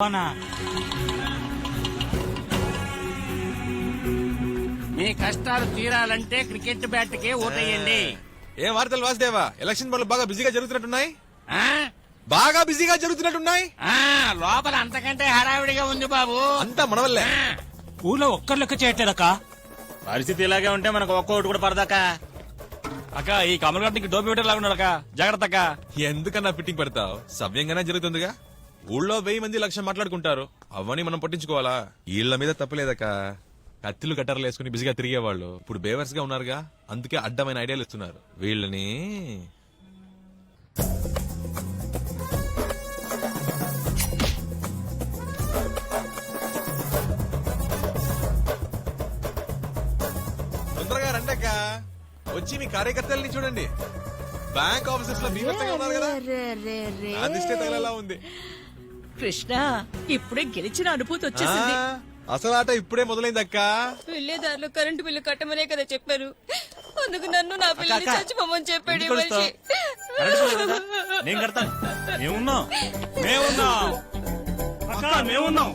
అవునా మీ కష్టాలు తీరాలంటే క్రికెట్ బ్యాట్ కే ఓటేయండి. ఏం వార్తలు వాసుదేవా? ఎలక్షన్ పనులు బాగా బిజీగా జరుగుతున్నట్టున్నాయి? ఆ? బాగా బిజీగా జరుగుతున్నట్టున్నాయి? ఆ, లోపల అంతకంటే హడావిడిగా ఉంది బాబు. అంతా మన వల్లే ఆ, ఊళ్ళో ఒక్కరు లెక్క చేయట్లేదక్క. పరిస్థితి ఇలాగే ఉంటే మనకు ఒక్క ఓటు కూడా పడదాక అక్క ఈ కమల్ గడ్డికి డోపి పెట్టేలాగా ఉన్నాడు అక్క జాగ్రత్త అక్క ఎందుకన్నా ఫిట్టింగ్ పెడతావు? సవ్యంగానే జరుగుతుందిగా. ఊళ్ళో వెయ్యి మంది లక్ష మాట్లాడుకుంటారు. అవని మనం పట్టించుకోవాలా? వీళ్ళ మీద తప్పలేదక్క. కత్తిలు కట్టర్లు వేసుకుని బిజీగా తిరిగేవాళ్ళు. ఇప్పుడు బేవర్స్గా ఉన్నారుగా. అందుకే అడ్డమైన ఐడియాలు ఇస్తున్నారు. వీళ్ళని తొందరగా రండక్క. వచ్చి మీ కార్యకర్తల్ని చూడండి. బ్యాంక్ ఆఫీసర్స్లో బీభత్సంగా ఉన్నారు కదా. రే, రే, రే. నా దిష్టే తగలేలా ఉంది? కృష్ణ ఇప్పుడే గెలిచిన అనుభూతి వచ్చేసింది. అసలు ఆట ఇప్పుడే మొదలైందక్క. వెళ్ళేదారిలో కరెంటు బిల్లు కట్టమనే కదా చెప్పారు. అందుకు నన్ను నా పిల్లని అక్క, చచ్చిపోమని చెప్పాడు ఈ మనిషి? నేను కడతాను. మేమున్నాం. మేమున్నాం. అక్క మేమున్నాం.